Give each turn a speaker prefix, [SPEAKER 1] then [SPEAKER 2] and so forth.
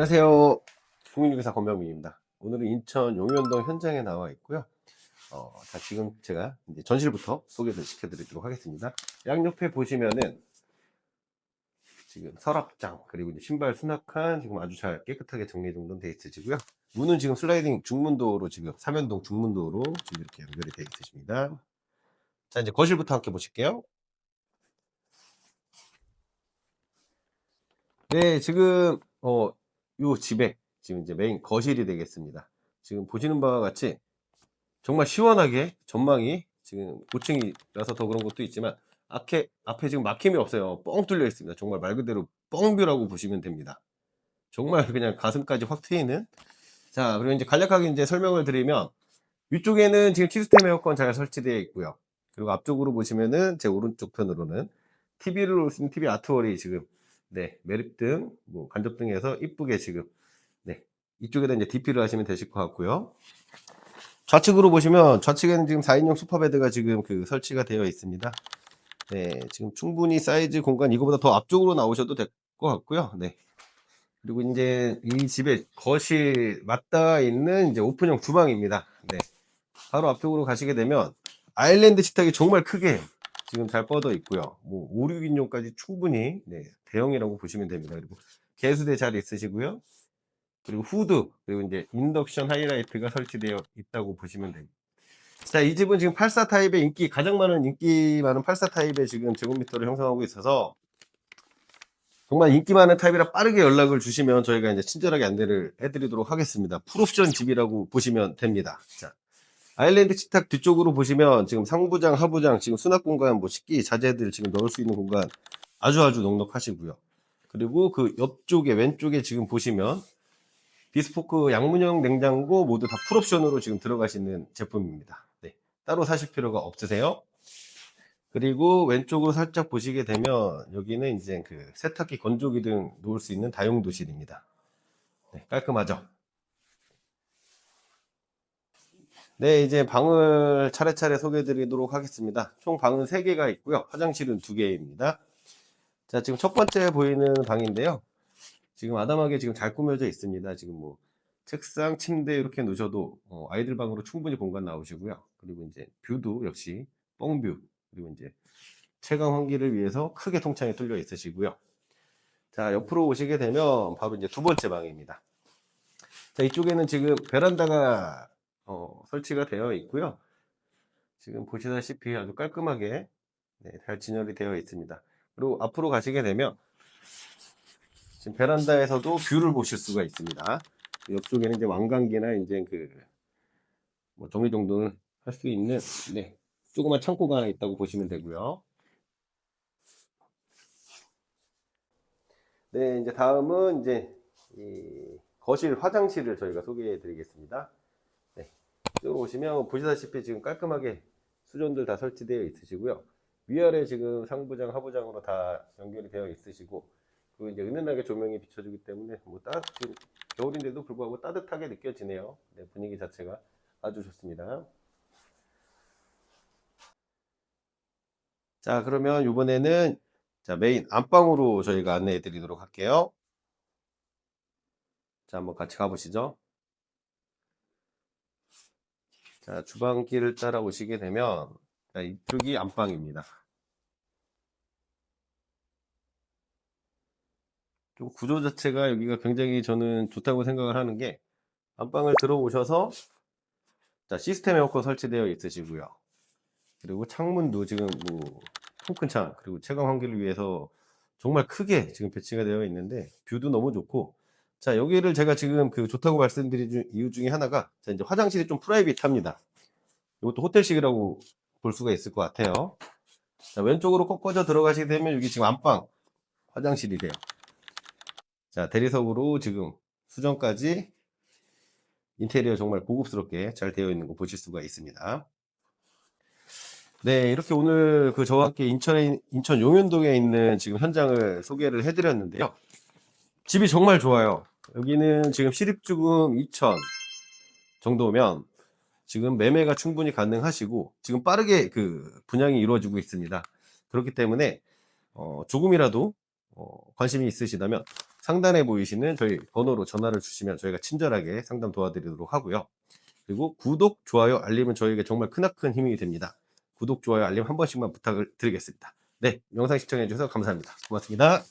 [SPEAKER 1] 안녕하세요. 국민유기사 권병민입니다. 오늘은 인천 용현동 현장에 나와 있고요. 어, 자, 지금 제가 이제 전실부터 소개를 시켜드리도록 하겠습니다. 양옆에 보시면은 지금 서랍장 그리고 이제 신발 수납칸 지금 아주 잘 깨끗하게 정리 정돈 돼 있으시고요. 문은 지금 슬라이딩 중문도로 지금 삼연동 중문도로 지금 이렇게 연결이 돼 있으십니다. 자 이제 거실부터 함께 보실게요. 네 지금 어 요 집에 지금 이제 메인 거실이 되겠습니다. 지금 보시는 바와 같이 정말 시원하게 전망이 지금 고층이라서 더 그런 것도 있지만 앞에, 앞에 지금 막힘이 없어요. 뻥 뚫려 있습니다. 정말 말 그대로 뻥뷰라고 보시면 됩니다. 정말 그냥 가슴까지 확 트이는. 자, 그리고 이제 간략하게 이제 설명을 드리면 위쪽에는 지금 시스템 에어컨 잘 설치되어 있고요. 그리고 앞쪽으로 보시면은 제 오른쪽 편으로는 TV를 있는 TV 아트월이 지금 네, 매립 등, 뭐 간접 등에서 이쁘게 지금 네, 이쪽에다 이제 DP를 하시면 되실 것 같고요. 좌측으로 보시면 좌측에는 지금 4인용 소파베드가 지금 그 설치가 되어 있습니다. 네, 지금 충분히 사이즈 공간 이거보다 더 앞쪽으로 나오셔도 될 것 같고요. 네. 그리고 이제 이 집의 거실 맞닿아 있는 이제 오픈형 주방입니다. 네. 바로 앞쪽으로 가시게 되면 아일랜드 식탁이 정말 크게 지금 잘 뻗어 있고요. 뭐 5, 6인용까지 충분히 네, 대형이라고 보시면 됩니다. 그리고 개수대 잘 있으시고요. 그리고 후드 그리고 이제 인덕션 하이라이트가 설치되어 있다고 보시면 됩니다. 자, 이 집은 지금 84 타입의 인기 가장 많은 인기 많은 84 타입의 지금 제곱미터를 형성하고 있어서 정말 인기 많은 타입이라 빠르게 연락을 주시면 저희가 이제 친절하게 안내를 해드리도록 하겠습니다. 풀옵션 집이라고 보시면 됩니다. 자, 아일랜드 식탁 뒤쪽으로 보시면 지금 상부장, 하부장, 지금 수납 공간, 뭐 식기, 자재들 지금 넣을 수 있는 공간 아주 아주 넉넉하시고요. 그리고 그 옆쪽에 왼쪽에 지금 보시면 비스포크 양문형 냉장고 모두 다 풀옵션으로 지금 들어가시는 제품입니다. 네, 따로 사실 필요가 없으세요. 그리고 왼쪽으로 살짝 보시게 되면 여기는 이제 그 세탁기, 건조기 등 놓을 수 있는 다용도실입니다. 네, 깔끔하죠? 네, 이제 방을 차례차례 소개해 드리도록 하겠습니다. 총 방은 3개가 있고요. 화장실은 2개입니다. 자, 지금 첫 번째 보이는 방인데요. 지금 아담하게 지금 잘 꾸며져 있습니다. 지금 뭐 책상, 침대 이렇게 놓으셔도 어, 아이들 방으로 충분히 공간 나오시고요. 그리고 이제 뷰도 역시 뻥뷰 그리고 이제 채광 환기를 위해서 크게 통창이 뚫려 있으시고요. 자, 옆으로 오시게 되면 바로 이제 두 번째 방입니다. 자, 이쪽에는 지금 베란다가 어, 설치가 되어 있고요. 지금 보시다시피 아주 깔끔하게 네, 잘 진열이 되어 있습니다. 그리고 앞으로 가시게 되면 지금 베란다에서도 뷰를 보실 수가 있습니다. 옆쪽에는 이제 왕관기나 이제 그뭐 정리 정돈을 할수 있는 네 조그만 창고가 하나 있다고 보시면 되고요. 네 이제 다음은 이제 이 거실 화장실을 저희가 소개해 드리겠습니다. 네 이쪽으로 오시면 보시다시피 지금 깔끔하게 수전들 다 설치되어 있으시고요. 위아래 지금 상부장 하부장으로 다 연결이 되어 있으시고 그리고 이제 은은하게 조명이 비춰주기 때문에 뭐 따, 지금 겨울인데도 불구하고 따뜻하게 느껴지네요. 네, 분위기 자체가 아주 좋습니다. 자, 그러면 이번에는 자, 메인 안방으로 저희가 안내해 드리도록 할게요. 자, 한번 같이 가보시죠. 자, 주방길을 따라 오시게 되면 자, 이쪽이 안방입니다. 좀 구조 자체가 여기가 굉장히 저는 좋다고 생각을 하는 게 안방을 들어오셔서 자, 시스템 에어컨 설치되어 있으시고요. 그리고 창문도 지금 뭐 통큰 창 그리고 채광 환기를 위해서 정말 크게 지금 배치가 되어 있는데 뷰도 너무 좋고 자 여기를 제가 지금 그 좋다고 말씀드린 주- 이유 중에 하나가 자 이제 화장실이 좀 프라이빗합니다. 이것도 호텔식이라고 볼 수가 있을 것 같아요. 자, 왼쪽으로 꺾어져 들어가시게 되면 여기 지금 안방 화장실이래요. 자 대리석으로 지금 수전까지 인테리어 정말 고급스럽게 잘 되어 있는 거 보실 수가 있습니다. 네, 이렇게 오늘 그 저와 함께 인천에, 인천 용현동에 있는 지금 현장을 소개를 해드렸는데요. 집이 정말 좋아요. 여기는 지금 시립주금 2천 정도면 지금 매매가 충분히 가능하시고 지금 빠르게 그 분양이 이루어지고 있습니다. 그렇기 때문에 어, 조금이라도 어, 관심이 있으시다면 상단에 보이시는 저희 번호로 전화를 주시면 저희가 친절하게 상담 도와드리도록 하고요. 그리고 구독, 좋아요, 알림은 저에게 정말 크나큰 힘이 됩니다. 구독, 좋아요, 알림 한 번씩만 부탁을 드리겠습니다. 네, 영상 시청해 주셔서 감사합니다. 고맙습니다.